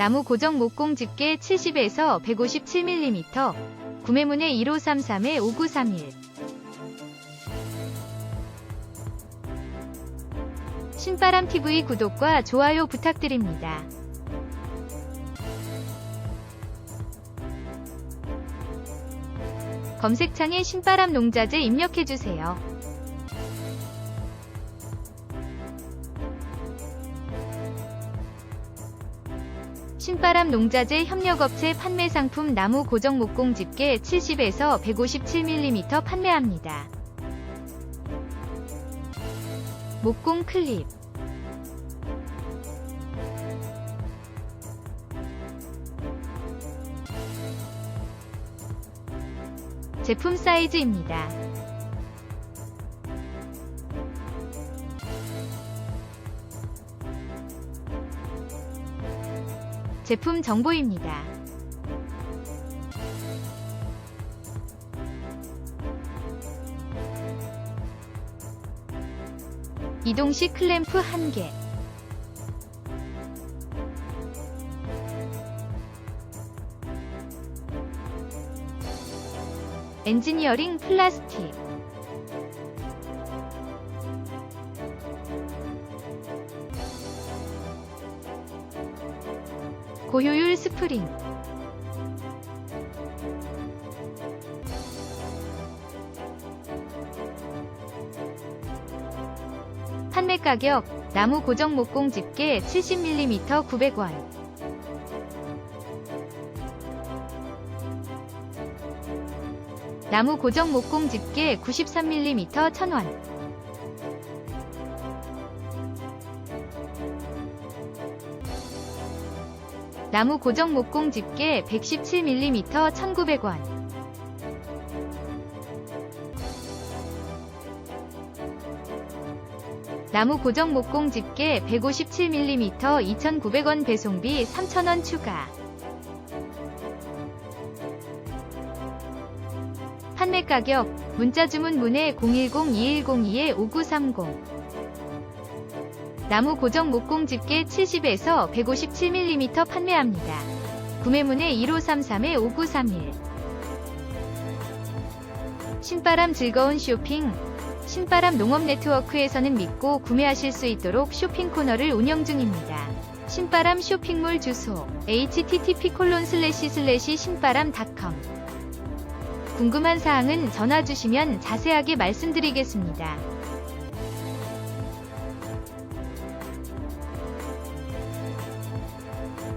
나무 고정 목공 집게 70에서 157mm 구매문의 1533-5931 신바람 TV 구독과 좋아요 부탁드립니다. 검색창에 신바람 농자재 입력해주세요. 신바람 농자재 협력업체 판매 상품 나무 고정 목공 집게 70에서 157mm 판매합니다. 목공 클립 제품 사이즈입니다. 제품 정보입니다. 이동식 클램프 1개 엔지니어링 플라스틱 고효율 스프링. 판매 가격 나무 고정 목공 집게 70mm 900원. 나무 고정 목공 집게 93mm 1000원 나무 고정 목공 집게 117mm 1900원. 나무 고정 목공 집게 157mm 2,900원 배송비 3,000원 추가. 판매 가격 문자 주문 문의 010-2102-5930 나무 고정 목공 집게 70에서 157mm 판매합니다. 구매문의 1533-5931 신바람 즐거운 쇼핑 신바람 농업 네트워크에서는 믿고 구매하실 수 있도록 쇼핑 코너를 운영 중입니다. 신바람 쇼핑몰 주소 http 신바람닷컴 궁금한 사항은 전화 주시면 자세하게 말씀드리겠습니다.